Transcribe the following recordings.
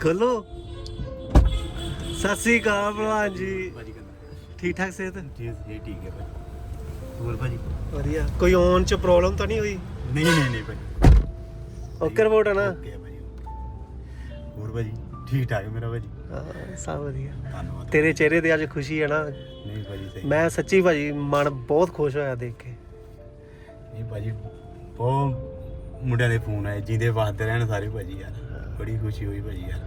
ਖੋਲੋ। ਸਤਿ ਸ੍ਰੀ ਅਕਾਲ ਭਲਵਾਨ ਜੀ। ਭਾਜੀ ਠੀਕ ਠਾਕ ਸਿਹਤ? ਜੀ ਠੀਕ ਹੈ ਭਾਜੀ। ਹੋਰ ਭਾਜੀ? ਵਧੀਆ। ਕੋਈ ਔਨ ਚ ਪ੍ਰੋਬਲਮ ਤਾਂ ਨਹੀਂ ਹੋਈ? ਨਹੀਂ ਨਹੀਂ ਨਹੀਂ ਭਾਜੀ। ਓਕੇ ਰਿਪੋਰਟ ਆ ਨਾ? ਓਕੇ ਹੈ ਭਾਜੀ ਹੋਰ ਭਾਜੀ ਠੀਕ ਠਾਕ ਮੇਰਾ ਭਾਜੀ? ਹਾਂ, ਸਭ ਵਧੀਆ। ਧੰਨਵਾਦ। ਤੇਰੇ ਚਿਹਰੇ ਤੇ ਅੱਜ ਖੁਸ਼ੀ ਹੈ ਨਾ? ਨਹੀਂ ਭਾਜੀ ਸਹੀ। ਮੈਂ ਸੱਚੀ ਭਾਜੀ ਮਨ ਬਹੁਤ ਖੁਸ਼ ਹੋਇਆ ਦੇਖ ਕੇ। ਨਹੀਂ ਭਾਜੀ ਬਹੁਤ ਮੁੰਡਿਆਂ ਦੇ ਫੋਨ ਆਏ ਜਿਹਦੇ ਵਾਸਤੇ ਰਹਿਣ ਸਾਰੇ ਭਾਜੀ ਯਾਰ। ਬੜੀ ਖੁਸ਼ੀ ਹੋਈ ਭਾਜੀ ਯਾਰ।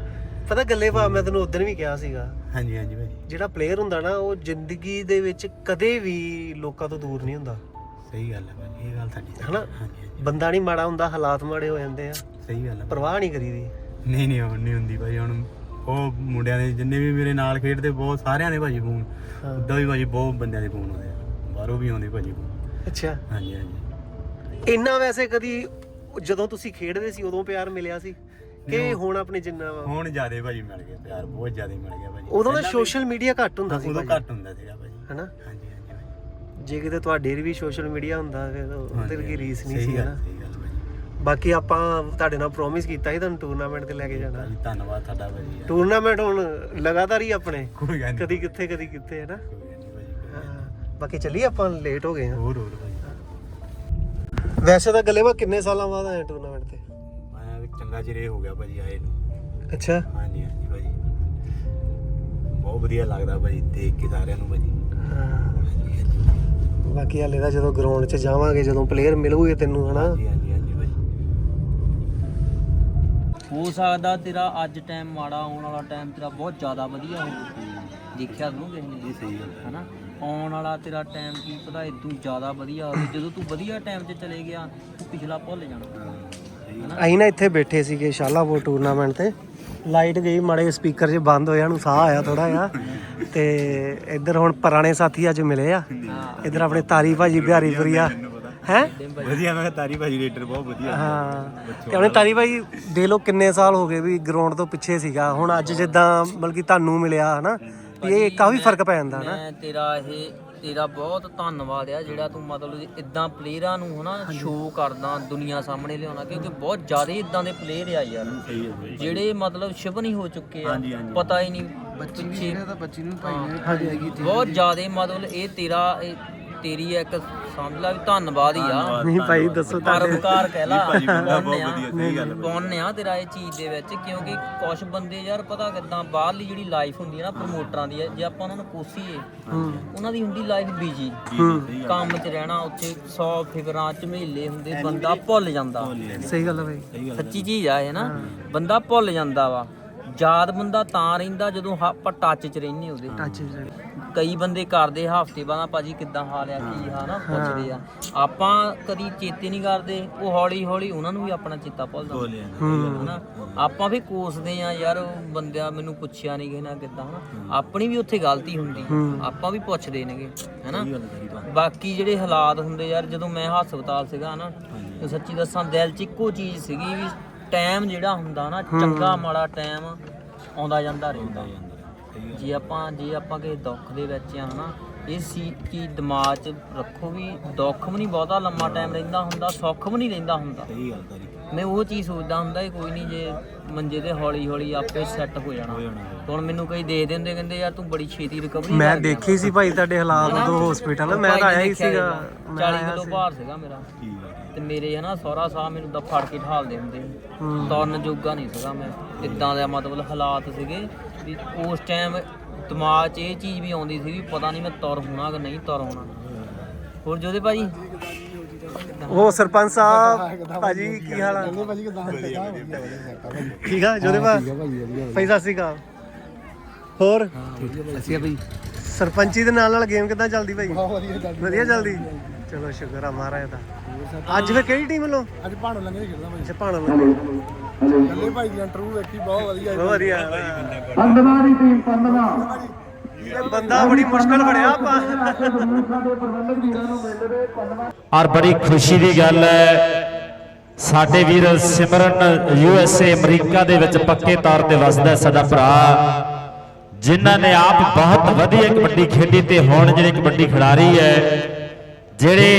ਪਤਾ ਗੱਲੇ ਭਾ ਮੈਂ ਤੈਨੂੰ ਉਦੋਂ ਵੀ ਕਿਹਾ ਸੀਗਾ। ਹਾਂਜੀ ਹਾਂਜੀ ਭਾਜੀ। ਜਿਹੜਾ ਪਲੇਅਰ ਹੁੰਦਾ ਨਾ ਉਹ ਜ਼ਿੰਦਗੀ ਦੇ ਵਿੱਚ ਕਦੇ ਵੀ ਲੋਕਾਂ ਤੋਂ ਦੂਰ ਨਹੀਂ ਹੁੰਦਾ। ਸਹੀ ਗੱਲ ਹੈ ਭਾਜੀ ਇਹ ਗੱਲ ਤੁਹਾਡੀ ਸਹੀ ਹਨਾ? ਹੈ। ਹਾਂਜੀ ਹਾਂਜੀ। ਬੰਦਾ ਨਹੀਂ ਮਾੜਾ ਹੁੰਦਾ ਹਾਲਾਤ ਮਾੜੇ ਹੋ ਜਾਂਦੇ ਆ। ਸਹੀ ਗੱਲ ਹੈ ਪਰਵਾਹ ਨਹੀਂ ਕਰੀਦੀ। ਨਹੀਂ ਨਹੀਂ ਹੁਣ ਨਹੀਂ ਹੁੰਦੀ ਭਾਜੀ ਹੁਣ ਉਹ ਮੁੰਡਿਆਂ ਦੇ ਜਿੰਨੇ ਵੀ ਮੇਰੇ ਨਾਲ ਖੇਡਦੇ ਬਹੁਤ ਸਾਰਿਆਂ ਦੇ ਭਾਜੀ ਫੋਨ ਹਾਂ। ਉਦਾਂ ਵੀ ਭਾਜੀ ਬਹੁਤ ਬੰਦਿਆਂ ਦੇ ਫੋਨ ਆਉਂਦੇ ਆ। ਬਾਹਰੋਂ ਵੀ ਆਉਂਦੇ ਭਾਜੀ ਫੋਨ ਅੱਛਾ। ਹਾਂਜੀ ਹਾਂਜੀ। ਇੰਨਾ ਵੈਸੇ ਕਦੀ ਜਦੋਂ ਤੁਸੀਂ ਖੇਡਦੇ ਸੀ ਉਦੋਂ ਪਿਆਰ ਮਿਲਿਆ ਸੀ? ਕਿ ਹੁਣ ਆਪਣੇ ਜਿੰਨਾ ਵਾ? ਹੁਣ ਜ਼ਿਆਦੇ ਭਾਜੀ ਮਿਲ ਗਏ ਪਿਆਰ ਬਹੁਤ ਜ਼ਿਆਦੇ ਮਿਲ ਗਿਆ ਭਾਜੀ। ਉਦੋਂ ਪਹਿਲਾਂ ਸੋਸ਼ਲ ਮੀਡੀਆ ਘੱਟ ਹੁੰਦਾ ਵੀ- ਸੀ ਉਦੋਂ ਘੱਟ ਹੁੰਦਾ ਸੀਗਾ ਭਾਜੀ। ਹਨਾ? ਹਾਂਜੀ ਹਾਂਜੀ ਜੇ ਕਿਤੇ ਤੁਹਾਡੇ ਵੀ ਸੋਸ਼ਲ ਮੀਡੀਆ ਹੁੰਦਾ ਫਿਰ ਉਹਦੇ ਕੀ ਰੀਸ ਨਹੀਂ ਸੀ ਹਨਾ? ਬਾਕੀ ਆਪਾਂ ਤੁਹਾਡੇ ਨਾਲ ਪ੍ਰੋਮਿਸ ਕੀਤਾ ਸੀ ਤੁਹਾਨੂੰ ਟੂਰਨਾਮੈਂਟ ਤੇ ਲੈ ਕੇ ਜਾਣਾ। ਧੰਨਵਾਦ ਤੁਹਾਡਾ ਭਾਜੀ। ਟੂਰਨਾਮੈਂਟ ਹੁਣ ਲਗਾਤਾਰ ਹੀ ਆਪਣੇ। ਕਦੀ ਕਿੱਥੇ ਕਦੀ ਕਿੱਥੇ ਹੈ। ਨਾ ਬਾਕੀ ਚੱਲੀ ਆਪਾਂ ਲੇਟ ਹੋ ਗਏ। ਹਾਂ ਹੋਰ ਹੋਰ ਭਾਜੀ। ਵੈਸੇ ਤਾਂ ਗੱਲੇ ਮੈਂ ਕਿੰਨੇ ਸਾਲਾਂ ਬਾਅਦ ਆਇਆ ਟੂਰਨਾਮੈਂਟ ਵੀ ਚੰਗਾ ਚਿਰ ਹੋ ਗਿਆ ਭਾਜੀ ਆਏ ਨੂੰ। ਅੱਛਾ। ਹਾਂਜੀ ਹਾਂਜੀ ਭਾਜੀ। ਬਹੁਤ ਵਧੀਆ ਲੱਗਦਾ ਭਾਜੀ ਦੇਖ ਕੇ ਸਾਰਿਆਂ ਨੂੰ ਭਾਜੀ। ਬਾਕੀ ਹਾਲੇ ਤਾਂ ਜਦੋਂ ਗਰਾਊਂਡ 'ਚ ਜਾਵਾਂਗੇ ਜਦੋਂ ਪਲੇਅਰ ਮਿਲੂਗੇ ਤੈਨੂੰ ਹਨਾ? ਹਾਂਜੀ ਹਾਂਜੀ ਹਾਂਜੀ ਭਾਜੀ। ਹੋ ਸਕਦਾ ਤੇਰਾ ਅੱਜ ਟਾਈਮ ਮਾੜਾ ਆਉਣ ਵਾਲਾ ਟਾਈਮ ਤੇਰਾ ਬਹੁਤ ਜ਼ਿਆਦਾ ਵਧੀਆ ਹੋਵੇ ਦੇਖਿਆ ਤੂੰ ਕਿਸੇ ਨੇ ਇਹ ਸਹੀ ਗੱਲ। ਹੈ। ਹਨਾ? ਆਉਣ ਵਾਲਾ ਤੇਰਾ ਟਾਈਮ ਕੀ ਪਤਾ ਇਦੋਂ ਜ਼ਿਆਦਾ ਵਧੀਆ ਹੋਵੇ। ਜਦੋਂ ਤੂੰ ਵਧੀਆ ਟਾਈਮ 'ਚ ਚਲੇ ਗਿਆ ਤੂੰ ਪਿਛਲਾ ਭੁੱਲ ਜਾਣਾ। ਅਸੀਂ ਨਾ ਇੱਥੇ ਬੈਠੇ ਸੀਗੇ ਸ਼ਾਲਾਪੁਰ ਟੂਰਨਾਮੈਂਟ ਤੇ। ਲਾਈਟ ਗਈ ਮਾੜੇ ਸਪੀਕਰ 'ਚ ਬੰਦ ਹੋਇਆ ਨੂੰ ਸਾਹ ਆਇਆ ਥੋੜਾ ਜਿਹਾ। ਤੇ ਇੱਧਰ ਹੁਣ ਪੁਰਾਣੇ ਸਾਥੀ ਅੱਜ ਮਿਲੇ ਆ। ਇੱਧਰ ਆਪਣੇ ਤਾਰੀ ਭਾਜੀ ਬਿਹਾਰੀਪੁਰੀਆ ਹੈ? ਵਧੀਆ ਮੈਂ ਤਾਰੀ ਭਾਜੀ ਰੇਡਰ ਬਹੁਤ ਵਧੀਆ। ਹਾਂ। ਤੇ ਆਪਣੇ ਤਾਰੀ ਭਾਈ ਦੇ ਲੋ ਕਿੰਨੇ ਸਾਲ ਹੋ ਗਏ ਵੀ ਗਰਾਊਂਡ ਤੋਂ ਪਿੱਛੇ ਸੀਗਾ। ਹੁਣ ਅੱਜ ਜਿੱਦਾਂ ਮਤਲਬ ਕਿ ਤੁਹਾਨੂੰ ਮਿਲਿਆ ਹਨਾ ਵੀ ਇਹ ਕਾਫੀ ਫ਼ਰਕ ਪੈ ਜਾਂਦਾ ਹਨਾ। ਮੈਂ ਤੇਰਾ ਇਹ ਤੇਰਾ ਬਹੁਤ ਧੰਨਵਾਦ ਆ ਜਿਹੜਾ ਤੂੰ ਮਤਲਬ ਇਦਾਂ ਪਲੇਅਰਾਂ ਨੂੰ ਹਨਾ ਸ਼ੋਅ ਕਰਦਾ ਦੁਨੀਆ ਸਾਹਮਣੇ ਲਿਆਉਣਾ ਕਿਉਂਕਿ ਬਹੁਤ ਜ਼ਿਆਦਾ ਇਦਾਂ ਦੇ ਪਲੇਅਰ ਆ ਯਾਰ। ਸਹੀ ਹੈ ਜਿਹੜੇ ਮਤਲਬ ਸ਼ੁਭ ਨਹੀਂ ਹੋ ਚੁੱਕੇ ਆ ਹਾਂਜੀ, ਹਾਂਜੀ। ਪਤਾ ਹੀ ਨਹੀਂ ਬੱਚੀ ਵੀ ਤਾਂ ਬੱਚੀ ਨੂੰ ਭਾਈ ਹਾਂਜੀ। ਬਹੁਤ ਜ਼ਿਆਦਾ ਮਤਲਬ ਇਹ ਤੇਰਾ ਇਹ ਤੇਰੀ ਇੱਕ ਸਮਝ ਲਾ ਵੀ ਧੰਨਵਾਦ ਹੀ ਆ। ਨਹੀਂ ਭਾਈ ਦੱਸੋ ਤੁਹਾਡੇ ਪਰਮਕਾਰ ਕਹਿ ਲਾ। ਭਾਜੀ ਬੰਦਾ ਬਹੁਤ। ਵਧੀਆ, ਸਹੀ ਗੱਲ ਹੈ ਪੁੰਨ ਆ ਤੇਰਾ ਇਹ ਚੀਜ਼ ਦੇ ਵਿੱਚ ਕਿਉਂਕਿ ਕੁਝ ਬੰਦੇ ਯਾਰ ਪਤਾ ਕਿਦਾਂ ਬਾਹਰਲੀ ਜਿਹੜੀ ਲਾਈਫ ਹੁੰਦੀ ਹੈ ਨਾ ਪ੍ਰਮੋਟਰਾਂ ਦੀ ਹੈ, ਜੇ ਆਪਾਂ ਉਹਨਾਂ ਨੂੰ ਕੋਸੀਏ ਉਹਨਾਂ ਦੀ ਹੁੰਦੀ ਲਾਈਫ ਬੀਜੀ ਕੰਮ 'ਚ ਰਹਿਣਾ ਉੱਥੇ 100 ਫਿਕਰਾਂ ਝਮੇਲੇ ਹੁੰਦੇ ਬੰਦਾ ਭੁੱਲ ਜਾਂਦਾ। ਸਹੀ ਗੱਲ ਹੈ ਭਾਈ। ਸੱਚੀ ਚੀਜ਼ ਆ ਇਹ ਨਾ ਬੰਦਾ ਭੁੱਲ ਜਾਂਦਾ ਵਾ। ਯਾਦ ਬੰਦਾ ਤਾਂ ਰਹਿੰਦਾ ਜਦੋਂ ਆਪਾਂ ਟੱਚ 'ਚ ਰਹਿੰਦੇ ਉਹਦੇ ਟੱਚ ਕਈ ਬੰਦੇ ਕਰਦੇ ਹਫ਼ਤੇ ਬਾਅਦ ਭਾਜੀ ਕਿੱਦਾਂ ਹਾਲ ਆ ਕੀ ਆ ਨਾ ਪੁੱਛਦੇ ਆ। ਆਪਾਂ ਕਦੀ ਚੇਤੇ ਨਹੀਂ ਕਰਦੇ ਉਹ ਹੌਲੀ ਹੌਲੀ ਉਹਨਾਂ ਨੂੰ ਵੀ ਆਪਣਾ ਚੇਤਾ ਭੁੱਲ ਜਾਂਦਾ। ਹਨਾ? ਆਪਾਂ ਵੀ ਕੋਸਦੇ ਆ ਯਾਰ ਉਹ ਬੰਦਿਆ ਮੈਨੂੰ ਪੁੱਛਿਆ ਨਹੀਂ ਕਿਸੇ ਨਾਲ ਕਿੱਦਾਂ ਹਨਾ? ਆਪਣੀ ਵੀ ਉੱਥੇ ਗਲਤੀ ਹੁੰਦੀ ਆਪਾਂ ਵੀ ਪੁੱਛਦੇ ਨੇਗੇ ਹਨਾ? ਬਾਕੀ ਜਿਹੜੇ ਹਾਲਾਤ ਹੁੰਦੇ ਯਾਰ ਜਦੋਂ ਮੈਂ ਹਸਪਤਾਲ ਸੀਗਾ ਨਾ ਤੇ ਸੱਚੀ ਦੱਸਾਂ ਦਿਲ 'ਚ ਇੱਕੋ ਚੀਜ਼ ਸੀਗੀ ਵੀ ਟਾਈਮ ਜਿਹੜਾ ਹੁੰਦਾ ਨਾ ਚੰਗਾ ਮਾੜਾ ਟਾਈਮ ਆਉਂਦਾ ਜਾਂਦਾ ਰਹਿੰਦਾ। ਜੇ ਆਪਾਂ ਜੇ ਆਪਾਂ ਕਿਸੇ ਦੁੱਖ ਦੇ ਵਿੱਚ ਆ ਹਨਾ ਇਹ ਸੀ ਕੀ ਦਿਮਾਗ 'ਚ ਰੱਖੋ ਵੀ ਦੁੱਖ ਵੀ ਨਹੀਂ ਬਹੁਤਾ ਲੰਮਾ ਟਾਈਮ ਰਹਿੰਦਾ ਹੁੰਦਾ ਸੁੱਖ ਵੀ ਨਹੀਂ ਰਹਿੰਦਾ ਹੁੰਦਾ। ਸਹੀ ਗੱਲ ਤਾਰੀ। ਮੈਂ ਉਹ ਚੀਜ਼ ਸੋਚਦਾ ਹੁੰਦਾ ਕਿ ਕੋਈ ਨਹੀਂ ਜੇ ਮੰਜੇ ਤੇ ਹੌਲੀ ਹੌਲੀ ਆਪੇ ਸੈੱਟ ਹੋ ਜਾਣਾ। ਹੁਣ ਮੈਨੂੰ ਕਈ ਦੇ ਦਿੰਦੇ ਕਹਿੰਦੇ ਯਾਰ ਤੂੰ ਬੜੀ ਛੇਤੀ ਰਿਕਵਰੀ ਮੈਂ ਦੇਖੀ ਸੀ ਭਾਈ ਤੁਹਾਡੇ ਹਾਲਾਤ ਉਦੋਂ ਹਸਪੀਟਲ ਮੈਂ ਤਾਂ ਆਇਆ ਹੀ ਸੀਗਾ ਮੈਂ 40 ਆਇਆ ਕਿਲੋ ਭਾਰ ਸੀਗਾ ਮੇਰਾ। ਠੀਕ ਹੈ ਤੇ ਮੇਰੇ ਹਨਾ ਸਹੁਰਾ ਸਾਹਿਬ ਮੈਨੂੰ ਤਾਂ ਫੜ ਕੇ ਠਾਲਦੇ ਹੁੰਦੇ ਸੀ। ਤੁਰਨ ਜੋਗਾ ਨਹੀਂ ਸੀਗਾ ਮੈਂ। ਇਦਾਂ ਦਾ ਮਤਲਬ ਹਾਲਾਤ ਸੀਗੇ। ਵੀ ਉਸ ਟਾਈਮ ਦਿਮਾਗ 'ਚ ਇਹ ਚੀਜ਼ ਵੀ ਆਉਂਦੀ ਸੀ ਵੀ ਪਤਾ ਨਹੀਂ ਮੈਂ ਤੁਰ ਹੋਣਾ ਕਿ ਨਹੀਂ ਤੁਰ ਹੋਣਾ। ਹੋਰ ਜੋਦੇ ਭਾਜੀ? ਉਹ ਸਰਪੰਚ ਸਾਹਿਬ ਭਾਜੀ ਕੀ ਹਾਲ ਆ? ਠੀਕ ਆ ਜੋਦੇ ਭਾ ਭਾਈ ਸਤਿ ਸ਼੍ਰੀ ਅਕਾਲ। ਹੋਰ? ਅਸੀਂ ਭਾਈ। ਸਰਪੰਚੀ ਦੇ ਨਾਲ ਨਾਲ ਗੇਮ ਕਿਦਾਂ ਚੱਲਦੀ ਭਾਈ? ਵਧੀਆ ਚੱਲਦੀ ਚਲੋ ਸ਼ੁਕਰ ਆ ਮਹਾਰਾਜ ਦਾ। ਅੱਜ ਫਿਰ ਕਿਹੜੀ ਟੀਮ ਵੱਲੋਂ? ਅੱਜ ਭਾਣੋ ਲੰਗੇ ਖੇਡਦਾ ਭਾਈ ਅੱਛਾ ਭਾਣਾ ਲੰਗੇ ਕੱਲੇ ਭਾਈ ਦੀ ਇੰਟਰਵਿਊ ਵੇਖੀ ਬਹੁਤ ਵਧੀਆ। ਬਹੁਤ ਵਧੀਆ। ਪੰਦਵਾ ਦੀ ਟੀਮ ਪੰਦਵਾ ਬੰਦਾ ਬੜੀ ਮੁਸ਼ਕਲ ਬਣਿਆ ਆਪਾਂ। ਔਰ ਬੜੀ ਖੁਸ਼ੀ ਦੀ ਗੱਲ ਹੈ। ਸਾਡੇ ਵੀਰ Simran U S A America ਦੇ ਵਿੱਚ ਪੱਕੇ ਤੌਰ ਤੇ ਵਸਦਾ ਹੈ ਸਾਡਾ ਭਰਾ। ਜਿਨ੍ਹਾਂ ਨੇ ਆਪ ਬਹੁਤ ਵਧੀਆ ਕਬੱਡੀ ਖੇਡੀ ਤੇ ਹੁਣ ਜਿਹੜੇ ਕਬੱਡੀ ਖਿਡਾਰੀ ਹੈ ਜਿਹੜੇ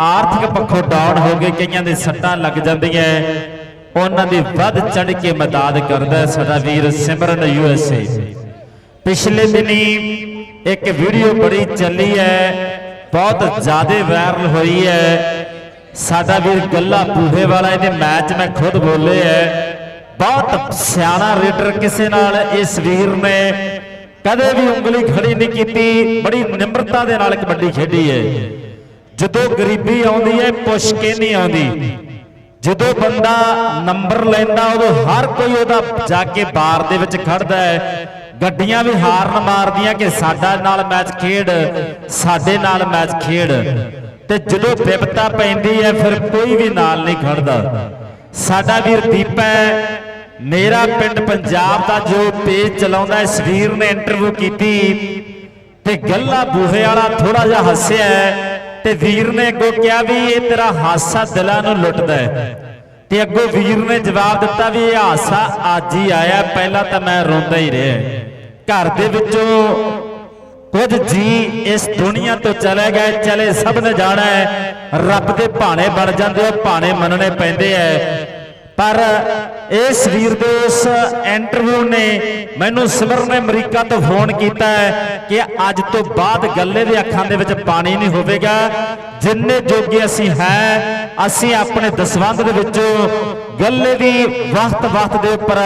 ਆਰਥਿਕ ਪੱਖੋਂ ਡਾਊਨ ਹੋ ਗਏ ਕਈਆਂ ਦੇ ਸੱਟਾਂ ਲੱਗ ਜਾਂਦੀਆਂ ਉਹਨਾਂ ਦੀ ਵੱਧ ਚੜ ਕੇ ਮਦਦ ਕਰਦਾ ਸਾਡਾ ਵੀਰ ਸਿਮਰਨ ਯੂਐਸਏ ਪਿਛਲੇ ਦਿਨੀ ਇੱਕ ਵੀਡੀਓ ਬੜੀ ਚੱਲੀ ਹੈ, ਬਹੁਤ ਜ਼ਿਆਦਾ ਵਾਇਰਲ ਹੋਈ ਹੈ। ਸਾਡਾ ਵੀਰ ਗੱਲਾ ਬੂਹੇ ਵਾਲਾ, ਇਹਦੇ ਮੈਚ ਮੈਂ ਖੁਦ ਬੋਲੇ ਹੈ। ਬਹੁਤ ਸਿਆਣਾ ਰੇਡਰ ਕਿਸੇ ਨਾਲ ਇਸ ਵੀਰ ਨੇ। ਕਦੇ ਵੀ ਉਂਗਲੀ ਖੜੀ ਨਹੀਂ ਕੀਤੀ, ਬੜੀ ਨਿਮਰਤਾ ਦੇ ਨਾਲ ਕਬੱਡੀ ਖੇਡੀ ਹੈ। ਜਦੋਂ ਗਰੀਬੀ ਆਉਂਦੀ ਹੈ, ਪੁੱਛ ਕੇ ਨਹੀਂ ਆਉਂਦੀ। ਜਦੋਂ ਬੰਦਾ ਨੰਬਰ ਲੈਂਦਾ ਉਦੋਂ ਹਰ ਕੋਈ ਉਹਦਾ ਜਾ ਕੇ ਬਾਰ ਦੇ ਵਿੱਚ ਖੜਦਾ ਹੈ। ਗੱਡੀਆਂ ਵੀ ਹਾਰਨ ਮਾਰਦੀਆਂ ਕਿ ਸਾਡਾ ਨਾਲ ਮੈਚ ਖੇਡ ਸਾਡੇ ਨਾਲ ਮੈਚ ਖੇਡ। ਤੇ ਜਦੋਂ ਵਿਪਤਾ ਪੈਂਦੀ ਹੈ ਫਿਰ ਕੋਈ ਵੀ ਨਾਲ ਨਹੀਂ ਖੜਦਾ। ਸਾਡਾ ਵੀਰ ਦੀਪਾ ਹੈ, ਮੇਰਾ ਪਿੰਡ ਪੰਜਾਬ ਦਾ ਜੋ ਪੇਜ ਚਲਾਉਂਦਾ ਇਸ ਵੀਰ ਨੇ ਇੰਟਰਵਿਊ ਕੀਤੀ। ਤੇ ਗੱਲਾ ਬੂਹੇ ਵਾਲਾ ਥੋੜਾ ਜਿਹਾ ਹੱਸਿਆ ਤੇ ਵੀਰ ਨੇ ਅੱਗੋਂ ਕਿਹਾ ਵੀ ਇਹ ਤੇਰਾ ਹਾਸਾ ਦਿਲਾਂ ਨੂੰ ਲੁੱਟਦਾ ਹੈ। ਤੇ ਅੱਗੋਂ ਵੀਰ ਨੇ ਜਵਾਬ ਦਿੱਤਾ ਵੀ ਇਹ ਹਾਸਾ ਅੱਜ ਹੀ ਆਇਆ, ਪਹਿਲਾਂ ਤਾਂ ਮੈਂ ਰੋਂਦਾ ਹੀ ਰਿਹਾ। ਘਰ ਦੇ ਵਿੱਚੋਂ ਕੁਝ ਜੀ ਇਸ ਦੁਨੀਆ ਤੋਂ ਚਲੇ ਗਏ, ਚਲੇ ਸਭ ਨੇ ਜਾਣਾ ਹੈ। ਰੱਬ ਦੇ ਭਾਣੇ ਬਣ ਜਾਂਦੇ ਆ ਭਾਣੇ ਮੰਨਣੇ ਪੈਂਦੇ ਐ ਪਰ ਇਸ ਵੀਰ ਦੇ ਉਸ ਇੰਟਰਵਿਊ ਨੇ ਮੈਨੂੰ ਸਿਮਰ ਨੇ ਅਮਰੀਕਾ ਤੋਂ ਫੋਨ ਕੀਤਾ ਕਿ ਅੱਜ ਤੋਂ ਬਾਅਦ ਗੱਲੇ ਦੇ ਅੱਖਾਂ ਦੇ ਵਿੱਚ ਪਾਣੀ ਨਹੀਂ ਹੋਵੇਗਾ। ਜਿੰਨੇ ਜੋਗੇ ਅਸੀਂ ਹੈ, ਅਸੀਂ ਆਪਣੇ ਦਸਵੰਧ ਦੇ ਵਿੱਚੋਂ ਗੱਲੇ ਦੀ ਵਕਤ ਵਕਤ ਦੇ ਉੱਪਰ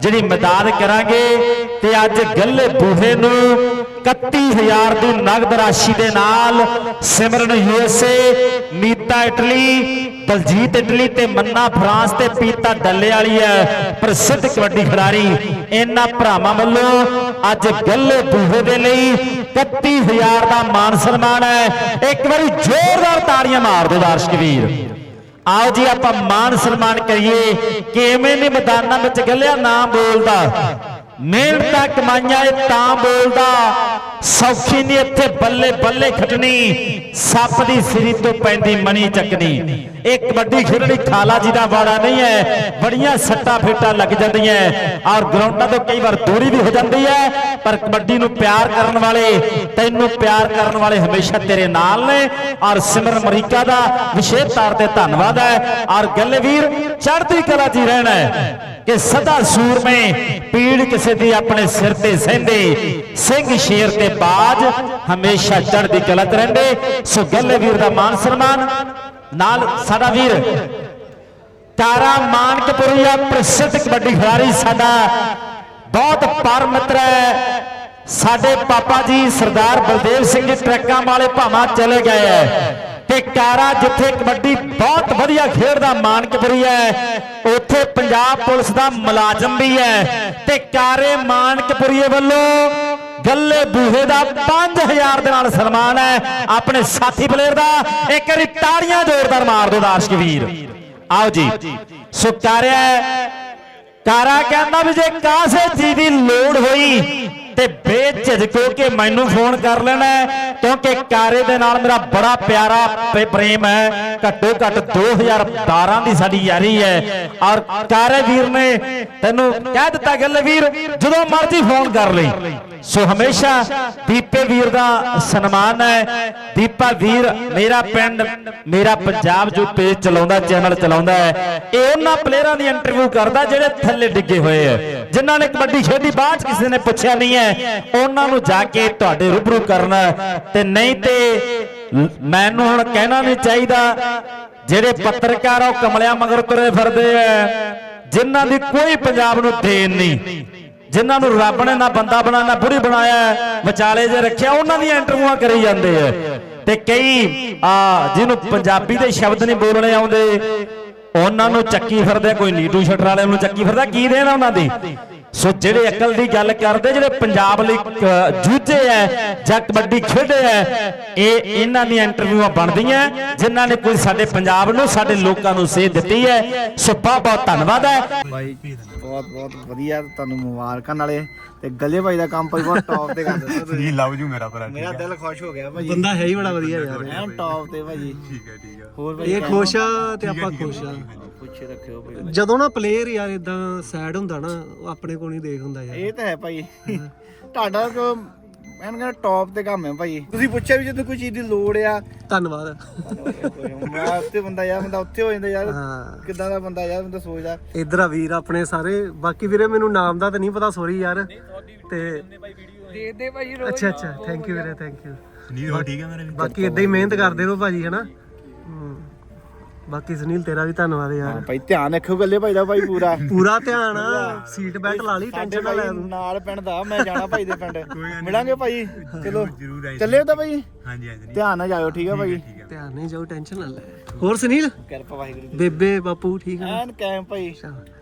ਜਿਹੜੀ ਮਦਦ ਕਰਾਂਗੇ ਤੇ ਅੱਜ ਗੱਲੇ ਬੂਹੇ ਨੂੰ 31000 ਦੀ ਨਗਦ ਰਾਸ਼ੀ ਦੇ ਨਾਲ Simran USA Neeta Italy Baljeet Italy ਤੇ ਮੰਨਾ ਫਰਾਂਸ ਤੇ ਪੀਤਾ ਡੱਲੇ ਵਾਲੀ ਹੈ, ਪ੍ਰਸਿੱਧ ਕਬੱਡੀ ਖਿਡਾਰੀ। ਇਹਨਾਂ ਭਰਾਵਾਂ ਵੱਲੋਂ ਅੱਜ ਗੱਲੇ ਬੂਹੇ ਦੇ ਲਈ 31000 ਦਾ ਮਾਨ ਸਨਮਾਨ ਹੈ। ਇੱਕ ਵਾਰੀ ਜ਼ੋਰਦਾਰ ਤਾੜੀਆਂ ਮਾਰ ਦਿਓ ਦਰਸ਼ਕ ਵੀਰ। ਆਓ ਜੀ, ਆਪਾਂ ਮਾਨ ਸਨਮਾਨ ਕਰੀਏ। ਕਿਵੇਂ ਨਹੀਂ ਮੈਦਾਨਾਂ ਵਿੱਚ ਗੱਲਿਆ? ਨਾਮ ਬੋਲਦਾ। ਮਿਹਨਤਾਂ ਕਮਾਈਆਂ ਇਹ ਤਾਂ ਬੋਲਦਾ। ਸੌਖੀ ਨਹੀਂ ਇੱਥੇ ਬੱਲੇ ਬੱਲੇ ਖਟਣੀ। ਸੱਪ ਦੀ ਸਿਰੀ ਤੋਂ ਪੈਂਦੀ ਮਣੀ ਚੱਕਣੀ। ਇਹ ਕਬੱਡੀ ਖੇਡਣੀ ਖਾਲਾ ਜੀ ਦਾ ਵਾੜਾ ਨਹੀਂ ਹੈ। ਬੜੀਆਂ ਸੱਟਾਂ ਫੇਟਾਂ ਲੱਗ ਜਾਂਦੀਆਂ ਔਰ ਗਰਾਊਂਡਾਂ ਤੋਂ ਕਈ ਵਾਰ ਦੂਰੀ ਵੀ ਹੋ ਜਾਂਦੀ ਹੈ। ਪਰ ਕਬੱਡੀ ਨੂੰ ਪਿਆਰ ਕਰਨ ਵਾਲੇ, ਤੈਨੂੰ ਪਿਆਰ ਕਰਨ ਵਾਲੇ ਹਮੇਸ਼ਾ ਤੇਰੇ ਨਾਲ ਨੇ। ਔਰ ਸਿਮਰ ਅਮਰੀਕਾ ਦਾ ਵਿਸ਼ੇਸ਼ ਤੌਰ ਤੇ ਧੰਨਵਾਦ ਹੈ। ਔਰ ਗੱਲੇ ਵੀਰ ਚੜ੍ਹਦੀ ਕਲਾ ਜੀ ਰਹਿਣਾ ਕਿ ਸਦਾ ਸੂਰਮੇ, ਪੀੜ ਕਿਸੇ ਦੀ ਆਪਣੇ ਸਿਰ ਤੇ ਸਹਿੰਦੇ, ਸਿੰਘ ਸ਼ੇਰ ਤੇ ਬਾਜ ਹਮੇਸ਼ਾ ਚੜ੍ਹਦੀ ਕਲਾ ਰਹਿੰਦੇ। ਸੋ ਗੱਲੇ ਵੀਰ ਦਾ ਮਾਨ ਸਨਮਾਨ। ਨਾਲ ਸਾਡਾ ਵੀਰ ਤਾਰਾ ਮਾਨਕਪੁਰੀਆ ਪ੍ਰਸਿੱਧ ਕਬੱਡੀ ਖਿਡਾਰੀ ਸਾਡਾ ਬਹੁਤ ਪਰ ਮਿੱਤਰ ਹੈ। ਸਾਡੇ ਪਾਪਾ ਜੀ ਸਰਦਾਰ ਬਲਦੇਵ ਸਿੰਘ ਜੀ ਟਰੱਕਾਂ ਵਾਲੇ ਭਾਵਾਂ ਚਲੇ ਗਏ ਹੈ। ਤੇ ਕਾਰਾ ਜਿੱਥੇ ਕਬੱਡੀ ਬਹੁਤ ਵਧੀਆ ਖੇਡਦਾ ਮਾਨਕਪੁਰੀ ਹੈ, ਉੱਥੇ ਪੰਜਾਬ ਪੁਲਿਸ ਦਾ ਮੁਲਾਜ਼ਮ ਵੀ ਹੈ ਤੇ ਕਾਰੇ ਮਾਨਕਪੁਰੀਏ ਵੱਲੋਂ ਗੱਲੇ ਬੂਹੇ ਦਾ 5000 ਦੇ ਨਾਲ ਸਨਮਾਨ ਹੈ, ਆਪਣੇ ਸਾਥੀ ਪਲੇਅਰ ਦਾ, ਇੱਕ ਵਾਰੀ ਤਾੜੀਆਂ ਜ਼ੋਰਦਾਰ ਮਾਰ ਦਿਓ ਦਰਸ਼ਕ ਵੀਰ। ਆਓ ਜੀ ਸੋ ਕਾਰਿਆ ਕਾਰਾ ਕਹਿੰਦਾ ਵੀ ਜੇ ਕਾਸੇ ਚੀਜ਼ ਦੀ ਲੋੜ ਹੋਈ ਤੇ ਬੇਝਿਜਕ ਹੋ ਕੇ ਮੈਨੂੰ ਫੋਨ ਕਰ ਲੈਣਾ ਕਿਉਂਕਿ ਕਾਰੇ ਦੇ ਨਾਲ ਮੇਰਾ ਬੜਾ ਪਿਆਰਾ ਪ੍ਰੇਮ ਹੈ। ਘੱਟੋ ਘੱਟ 2012 ਦੀ ਸਾਡੀ ਯਾਰੀ ਹੈ। ਔਰ ਕਾਰੇ ਵੀਰ ਨੇ ਤੈਨੂੰ ਕਹਿ ਦਿੱਤਾ ਗੱਲ ਵੀਰ, ਜਦੋਂ ਮਰਜ਼ੀ ਫੋਨ ਕਰ ਲਈ। ਸੋ ਹਮੇਸ਼ਾ ਦੀਪੇ ਵੀਰ ਦਾ ਸਨਮਾਨ ਹੈ। ਦੀਪਾ ਵੀਰ, ਮੇਰਾ ਪਿੰਡ, ਮੇਰਾ ਪੰਜਾਬ ਜੋ ਪੇਜ ਚਲਾਉਂਦਾ, ਚੈਨਲ ਚਲਾਉਂਦਾ ਹੈ, ਇਹ ਉਹਨਾਂ ਪਲੇਅਰਾਂ ਦੀ ਇੰਟਰਵਿਊ ਕਰਦਾ, ਜਿਹੜੇ ਥੱਲੇ ਡਿੱਗੇ ਹੋਏ ਹੈ। ਜਿਨ੍ਹਾਂ ਨੇ ਕਬੱਡੀ ਖੇਡੀ, ਬਾਅਦ 'ਚ ਕਿਸੇ ਨੇ ਪੁੱਛਿਆ ਨਹੀਂ ਹੈ। ਉਹਨਾਂ ਨੂੰ ਜਾ ਕੇ ਤੁਹਾਡੇ ਰੂਬਰੂ ਕਰਨਾ। ਤੇ ਨਹੀਂ ਤੇ ਮੈਨੂੰ ਹੁਣ ਕਹਿਣਾ ਨਹੀਂ ਚਾਹੀਦਾ। ਜਿਹੜੇ ਪੱਤਰਕਾਰ ਆ ਉਹ ਕਮਲਿਆਂ ਮਗਰ ਤੁਰੇ ਫਿਰਦੇ ਆ। ਜਿਨ੍ਹਾਂ ਦੀ ਕੋਈ ਪੰਜਾਬ ਨੂੰ ਦੇਣ ਨਹੀਂ। ਜਿਨ੍ਹਾਂ ਨੂੰ ਰੱਬ ਨੇ ਨਾ ਬੰਦਾ ਬਣਾਇਆ ਨਾ ਬੁੜੀ ਬਣਾਇਆ। ਵਿਚਾਲੇ ਜੇ ਰੱਖਿਆ, ਉਹਨਾਂ ਦੀਆਂ ਇੰਟਰਵਿਊਆਂ ਕਰੀ ਜਾਂਦੇ ਆ। ਤੇ ਕਈ ਆ ਜਿਹਨੂੰ ਪੰਜਾਬੀ ਦੇ ਸ਼ਬਦ ਨਹੀਂ ਬੋਲਣੇ ਆਉਂਦੇ। ਉਹਨਾਂ ਨੂੰ ਚੱਕੀ ਫਿਰਦੇ ਕੋਈ ਨੀਟੂ ਸ਼ਟਰ ਵਾਲਿਆਂ ਨੂੰ ਚੱਕੀ ਫਿਰਦਾ। ਕੀ ਦੇਣਾ ਉਹਨਾਂ ਦੀ? ਸੋ ਜਿਹੜੇ ਅਕਲ ਦੀ ਗੱਲ ਕਰਦੇ, ਜਿਹੜੇ ਪੰਜਾਬ ਲਈ ਜੂਝੇ ਐ, ਜਾਂ ਕਬੱਡੀ ਖੇਡੇ ਐ, ਇਹ ਇਹਨਾਂ ਦੀਆਂ ਇੰਟਰਵਿਊਆਂ ਬਣਦੀਆਂ, ਜਿਨ੍ਹਾਂ ਨੇ ਕੋਈ ਸਾਡੇ ਪੰਜਾਬ ਨੂੰ, ਸਾਡੇ ਲੋਕਾਂ ਨੂੰ ਸੇਧ ਦਿੱਤੀ ਹੈ ਸੋ ਬਹੁਤ ਬਹੁਤ ਧੰਨਵਾਦ ਹੈ ਬਹੁਤ ਬਹੁਤ ਵਧੀਆ ਤੁਹਾਨੂੰ ਮੁਬਾਰਕਾਂ ਨਾਲੇ। ਤੇ ਗੱਲੇ ਭਾਈ ਦਾ ਕੰਮ ਭਾਈ ਬਹੁਤ ਟੌਪ ਤੇ ਕਰ ਦਿੱਤਾ ਤੁਸੀਂ। ਜੀ ਲਵ ਜੂ ਮੇਰਾ ਭਰਾ ਮੇਰਾ ਦਿਲ ਖੁਸ਼ ਹੋ ਗਿਆ ਭਾਈ। ਬੰਦਾ ਹੈ ਹੀ ਬੜਾ ਵਧੀਆ ਯਾਰ। ਐਨ ਟੌਪ ਤੇ ਭਾਈ। ਠੀਕ ਹੈ ਠੀਕ ਹੈ। ਹੋਰ ਭਾਈ ਇਹ ਖੁਸ਼ ਆ ਤੇ ਆਪਾਂ ਖੁਸ਼ ਆ। ਪੁੱਛੇ ਰੱਖਿਓ ਭਾਈ। ਜਦੋਂ ਨਾ ਪਲੇਅਰ ਯਾਰ ਇਦਾਂ ਸੈਡ ਹੁੰਦਾ ਨਾ ਉਹ ਆਪਣੇ ਕੋਲ ਨਹੀਂ ਦੇਖ ਹੁੰਦਾ ਯਾਰ। ਇਹ ਤਾਂ ਹੈ ਭਾਈ। ਤੁਹਾਡਾ ਕੋ ਮੈਂ ਕਹਿੰਦਾ ਟੌਪ ਤੇ ਕੰਮ ਹੈ ਭਾਈ। ਤੁਸੀਂ ਪੁੱਛਿਆ ਵੀ ਜਦੋਂ ਕੋਈ ਚੀਜ਼ ਦੀ ਲੋੜ ਆ। ਧੰਨਵਾਦ। ਮੈਂ ਉੱਥੇ ਬੰਦਾ ਯਾਰ ਬੰਦਾ ਉੱਥੇ ਹੋ ਜਾਂਦਾ ਯਾਰ। ਹਾਂ। ਕਿੱਦਾਂ ਦਾ ਬੰਦਾ ਯਾਰ ਬੰਦਾ ਸੋਚਦਾ। ਇਧਰ ਆ ਵੀਰ ਆਪਣੇ ਸਾਰੇ। ਬਾਕੀ ਵੀਰੇ ਮੈਨੂੰ ਨਾਮ ਦਾ ਤਾਂ ਨਹੀਂ ਪਤਾ ਸੌਰੀ ਯਾਰ। ਤੇ ਦੇ ਦੇ ਭਾਈ ਅੱਛਾ ਅੱਛਾ। ਥੈਂਕ ਯੂ ਵੀਰੇ ਥੈਂਕ ਯੂ ਸੁਨੀਲ ਹੋ ਠੀਕ ਹੈ ਮੇਰੇ ਵੀ ਬਾਕੀ ਇਦਾਂ ਹੀ ਮਿਹਨਤ ਕਰਦੇ ਰਹੋ ਭਾਜੀ ਹਨਾ। ਬਾਕੀ ਸੁਨੀਲ ਤੇਰਾ ਵੀ ਧੰਨਵਾਦ ਹਾਂ ਯਾਰ ਭਾਈ ਧਿਆਨ ਰੱਖਿਓ ਗੱਲੇ ਭਾਈ ਦਾ ਭਾਈ ਪੂਰਾ। ਪੂਰਾ ਧਿਆਨ ਆ ਸੀਟ ਬੈਲਟ ਲਾ ਲਈ ਟੈਨਸ਼ਨ ਨਾ ਲੈ ਤੂੰ। ਨਾਲ ਪਿੰਡ ਦਾ ਮੈਂ ਜਾਣਾ ਭਾਈ ਦੇ ਪਿੰਡ। ਮਿਲਾਂਗੇ ਭਾਈ? ਚਲੋ ਚੱਲੇ ਤਾਂ ਭਾਈ। ਹਾਂਜੀ ਹਾਂਜੀ। ਧਿਆਨ ਨਾਲ ਜਾਇਓ ਠੀਕ ਆ ਭਾਈ? ਧਿਆਨ ਨਹੀਂ ਜਾਓ ਟੈਨਸ਼ਨ ਨਾ ਲੈ। ਹੋਰ ਸੁਨੀਲ? ਕਿਰਪਾ ਵਾਹਿਗੁਰੂ ਦੀ। ਬੇਬੇ ਬਾਪੂ ਠੀਕ ਆ? ਐਨ ਕੈਮ ਭਾਈ।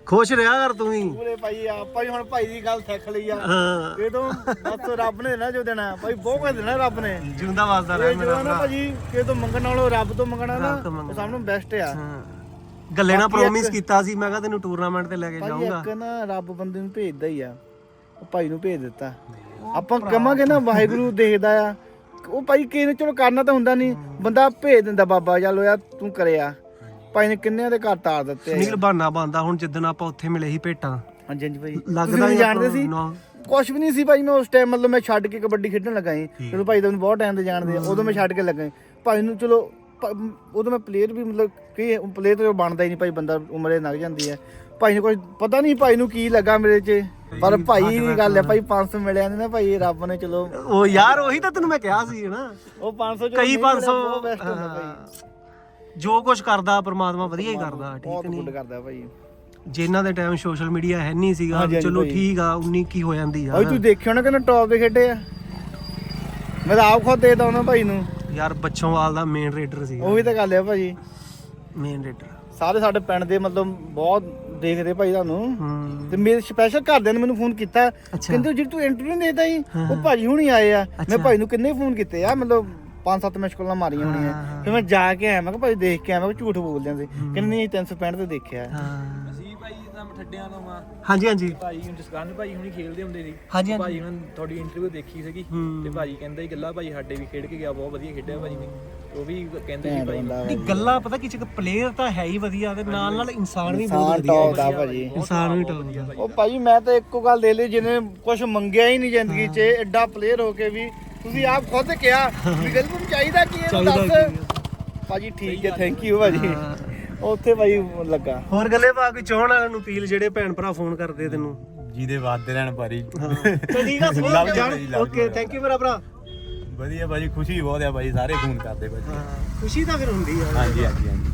ਖੁਸ਼ ਰਿਹਾ ਕਰ ਤੂੰ ਵੀ। ਪੂਰੇ ਭਾਈ ਆਪਾਂ। ਵੀ ਹੁਣ ਭਾਈ ਦੀ ਗੱਲ ਸਿੱਖ ਲਈ ਆ। ਹਾਂ। ਇਹ ਤੋਂ ਬਸ ਰੱਬ ਨੇ ਨਾ ਜੋ ਦੇਣਾ ਭਾਈ ਬਹੁਤ ਕੁਝ ਦੇਣਾ ਰੱਬ ਨੇ। ਜਿਉਂਦਾ ਵਾਸਦਾ ਰਹਿ ਮੇਰਾ ਹੈ ਨਾ ਭਾਜੀ ਕਿ ਤੋਂ ਮੰਗਣ ਨਾਲੋਂ ਰੱਬ ਤੋਂ ਮੰਗਣਾ। ਨਾ ਸਭ ਨੂੰ ਬੈਸਟ ਆ। ਹਾਂ। ਗੱਲੇ ਨਾਲ ਪ੍ਰੋਮਿਸ ਕੀਤਾ ਸੀ ਮੈਂ ਕਿਹਾ ਤੈਨੂੰ ਟੂਰਨਾਮੈਂਟ ਤੇ ਲੈ ਕੇ ਭਾਈ ਜਾਊਂਗਾ। ਇੱਕ ਨਾ ਰੱਬ ਬੰਦੇ ਨੂੰ ਭੇਜਦਾ ਹੀ ਆ। ਭਾਈ ਨੂੰ ਭੇਜ ਦਿੱਤਾ। ਆਪਾਂ ਕਵਾਂਗੇ ਨਾ ਵਾਹਿਗੁਰੂ ਦੇਖਦਾ ਆ ਉਹ ਭਾਈ ਕਿਸੇ ਨੇ ਚਲੋ ਕਰਨਾ ਤਾਂ ਹੁੰਦਾ ਨਹੀਂ। ਬੰਦਾ ਭੇਜ ਦਿੰਦਾ ਬਾਬਾ ਚੱਲ ਯਾਰ ਤੂੰ ਕਰਿਆ। ਭਾਈ ਨੇ ਕਿੰਨਿਆਂ ਦੇ ਘਰ ਤਾਰ ਦਿੱਤੇ ਸੁਨੀਲ ਬਹਾਨਾ ਬੰਦਾ ਹੁਣ ਜਿੱਦਣ ਆਪਾਂ ਉੱਥੇ ਮਿਲੇ ਸੀ ਭੇਟਾਂ। ਹਾਂਜੀ ਹਾਂਜੀ ਭਾਈ। ਲੱਗਦਾ ਹੀ ਜਾਣਦੇ ਸੀ? ਕੁਛ ਵੀ ਨਹੀਂ ਸੀ ਭਾਈ ਮੈਂ ਉਸ ਟਾਈਮ ਮਤਲਬ ਮੈਂ ਛੱਡ ਕੇ ਕਬੱਡੀ ਖੇਡਣ ਲੱਗਾ ਸੀ। ਚਲੋ ਭਾਈ ਤੁਹਾਨੂੰ ਬਹੁਤ ਟਾਈਮ ਤੇ ਜਾਣਦੇ ਆ। ਉਦੋਂ ਮੈਂ ਛੱਡ ਕੇ ਲੱਗਾ ਭਾਈ ਨੂੰ ਚਲੋ ਉਦੋਂ ਮੈਂ ਪਲੇਅਰ ਵੀ ਮਤਲਬ ਕੀ ਪਲੇਅਰ ਤਾਂ ਬਣਦਾ ਹੀ ਨਹੀਂ ਭਾਈ ਬੰਦਾ ਉਮਰੇ ਲੰਘ ਜਾਂਦੀ ਹੈ। ਭਾਈ ਨੂੰ ਕੁਝ ਪਤਾ ਨਹੀਂ ਭਾਈ ਨੂੰ ਕੀ ਲੱਗਾ ਮੇਰੇ 'ਚ ਪਰ ਭਾਈ ਦੀ ਗੱਲ ਹੈ ਭਾਈ 500 ਮਿਲਿਆ ਨੇ ਨਾ ਭਾਈ ਰੱਬ ਨੇ ਚਲੋ। ਉਹ ਯਾਰ ਉਹੀ ਤਾਂ ਤੈਨੂੰ ਮੈਂ ਕਿਹਾ ਸੀ ਨਾ ਉਹ 500 ਚੋਂ ਕਈ ਨਹੀਂ ਮਿਲਿਆ, 500 ਬਹੁਤ best ਹੁੰਦਾ ਭਾਈ। ਹਾਂ। ਜੋ ਕੁਝ ਕਰਦਾ ਪ੍ਰਮਾਤਮਾ ਵਧੀਆ ਹੀ ਕਰਦਾ ਬਹੁਤ ਠੀਕ ਗੁੱਡ ਨਹੀਂ? ਕਰਦਾ ਭਾਈ। ਜਿਨ੍ਹਾਂ ਦੇ ਟਾਈਮ ਸੋਸ਼ਲ ਮੀਡੀਆ ਹੈ ਨਹੀਂ ਸੀਗਾ ਹਾਂਜੀ, ਹਾਂਜੀ ਚਲੋ ਭਾਈ। ਠੀਕ ਆ 19 ਕੀ ਹੋ ਜਾਂਦੀ ਆ। ਤੂੰ ਦੇਖਿਓ ਨਾ ਕਿ ਟੌਪ ਤੇ ਖੇਡੇ ਆ? ਮੈਂ ਤਾਂ ਆਪ ਖੁਦ ਦੇਦਾ ਉਹਨਾਂ ਭਾਈ ਨੂੰ। ਯਾਰ ਬੱਚੋਂਵਾਲ ਦਾ ਮੇਨ ਰੇਡਰ ਸੀਗਾ। ਉਹੀ ਤਾਂ ਗੱਲ ਹੈ ਭਾਜੀ ਮੇਨ ਰੇਡਰ ਸਾਰੇ ਸਾਡੇ ਪਿੰਡ ਦੇ ਮਤਲਬ ਬਹੁਤ ਦੇਖਦੇ ਭਾਈ ਤੁਹਾਨੂੰ। ਹੂੰ। ਤੇ ਮੇਰੇ ਸਪੈਸ਼ਲ ਘਰਦਿਆਂ ਨੇ ਮੈਨੂੰ ਫੋਨ ਕੀਤਾ। ਅੱਛਾ। ਕਹਿੰਦੇ ਜਿਹੜੀ ਤੂੰ ਇੰਟਰਵਿਊ ਦੇਦਾ ਸੀ ਉਹ ਭਾਜੀ ਹੁਣੀ ਆਏ ਆ। ਮੈਂ। ਭਾਈ ਨੂੰ ਕਿੰਨੇ ਫੋਨ ਕੀਤੇ ਆ ਮਤਲਬ ਪੰਜ ਸੱਤ ਮਿਸ ਕਾਲਾਂ ਮਾਰੀਆਂ ਹੋਣੀਆਂ। ਹਾਂ। ਫਿਰ ਮੈਂ ਜਾ ਕੇ ਆਇਆ ਮੈਂ ਕਿਹਾ ਭਾਈ ਦੇਖ ਕੇ ਆਇਆ ਮੈਂ ਕਿਹਾ ਝੂਠ ਬੋਲਦੇ ਸੀ। ਕਹਿੰਦੇ ਨਹੀਂ 365 ਤੇ ਦੇਖਿਆ। ਹਾਂ। ਅਸੀਂ ਭਾਈ ਜਿੱਦਾਂ ਠੱਡਿਆਂ ਤੋਂ ਆ ਹਾਂਜੀ ਹਾਂਜੀ। ਭਾਈ ਹੁਣ ਜਸਕਰਨ ਭਾਈ ਹੁਣੀ ਖੇਡਦੇ ਹੁੰਦੇ ਸੀ। ਹਾਂਜੀ, ਹਾਂਜੀ। ਭਾਈ ਹੁਣ ਤੁਹਾਡੀ ਇੰਟਰਵਿਊ ਦੇਖੀ ਸੀਗੀ। ਹੂੰ। ਤੇ ਭਾਜੀ ਕਹਿੰਦਾ ਸੀ ਗੱਲਾਂ ਭਾਈ ਸਾਡੇ ਵੀ ਖੇਡ ਕੇ ਗਿਆ ਬਹੁਤ ਵਧੀਆ ਖੇਡਿਆ ਭਾਜੀ ਨੇ। ਉਹ ਵੀ ਕਹਿੰਦੇ ਸੀ ਭਾਈ ਨਹੀਂ ਗੱਲਾਂ ਪਤਾ ਕੀ ਚੱਕਰ ਪਲੇਅਰ ਤਾਂ ਹੈ ਹੀ ਵਧੀਆ ਤੇ ਨਾਲ ਨਾਲ ਇਨਸਾਨ ਵੀ ਬਹੁਤ ਇਨਸਾਨ ਵਧੀਆ ਟੌਪ ਦਾ ਭਾਜੀ। ਇਨਸਾਨ ਵੀ ਟੌਪ ਦਾ ਉਹ ਭਾਜੀ ਮੈਂ ਤਾਂ ਇੱਕੋ ਗੱਲ ਦੇ ਲਈ ਜਿਹਨੇ ਕੁਝ ਮੰਗਿਆ ਹੀ ਨਹੀਂ ਜ਼ਿੰਦਗੀ 'ਚ ਐਡਾ ਪਲੇਅਰ ਹੋ ਕੇ ਵੀ। ਤੁਸੀਂ ਆਪ ਖੁਦ ਕਿਹਾ ਵੀ ਗੱਲ ਨੂੰ ਚਾਹੀਦਾ ਕੀ ਇਹਨੂੰ ਚਾਹੀਦਾ ਦੱਸ। ਭਾਜੀ ਠੀਕ ਹੈ ਥੈਂਕ ਯੂ ਭਾਜੀ। ਉੱਥੇ ਭਾਈ ਲੱਗਾ। ਹੋਰ ਗੱਲੇ ਪਾ ਕੋਈ ਚਾਹਣ ਵਾਲਿਆਂ ਨੂੰ ਅਪੀਲ ਜਿਹੜੇ ਭੈਣ ਭਰਾ ਫੋਨ ਕਰਦੇ ਤੈਨੂੰ। ਜਿਹਦੇ ਵਾਦੇ ਰਹਿਣ ਭਾਰੀ। ਤੇ ਠੀਕ ਆ ਸੁਣ ਜਾਣ ਓਕੇ। ਥੈਂਕ ਯੂ ਮੇਰਾ ਭਰਾ। ਵਧੀਆ ਭਾਜੀ ਖੁਸ਼ੀ ਬਹੁਤ ਆ ਭਾਜੀ ਸਾਰੇ ਫੋਨ ਕਰਦੇ ਭਾਜੀ। ਖੁਸ਼ੀ ਤਾਂ ਫਿਰ ਹੁੰਦੀ ਆ। ਹਾਂਜੀ ਹਾਂਜੀ ਹਾਂਜੀ।